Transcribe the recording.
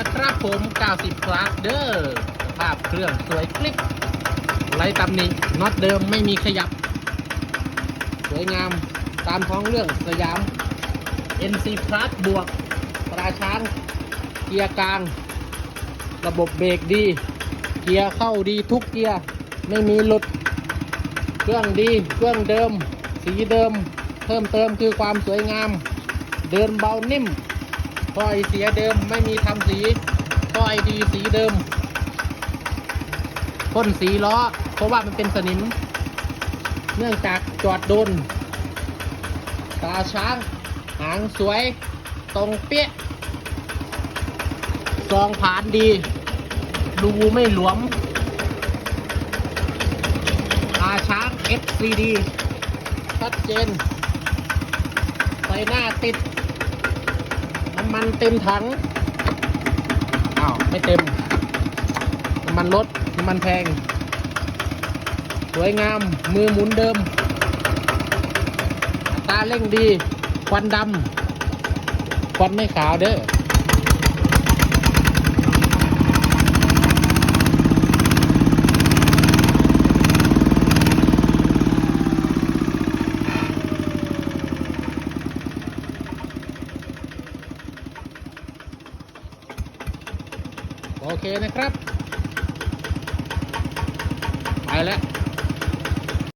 นะครับผม 90คลาสเดอร์สภาพเครื่องสวยคลิปไรตำหนิน็อตเดิมไม่มีขยับ สวยงามตามท้องเรื่องสยาม NC Plus บวกตราช้างเกียร์กลาง ระบบเบรกดี เกียร์เข้าดีทุกเกียร์ ไม่มีหลุด เครื่องดีเครื่องเดิม สีเดิม เพิ่มเติมคือความสวยงาม เดินเบานิ่ม คอยเสียเดิมไม่มีทำสีคอยดีสีเดิมพ่นสีล้อ เพราะว่ามันเป็นสนิม เนื่องจากจอดโดน ตาช้าง หางสวย ตรงเปี้ยซองผ่านดีรูไม่หลวม ตาช้าง FCD ชัดเจนไฟหน้าติดำมันเต็มถัง อ้าว ไม่เต็ม น้ำมันลด น้ำมันแพง สวยงาม มือหมุนเดิมอัตราเร่งดี ควันดำ ควันไม่ขาวเด้อ โอเคนะครับ ไปแล้ว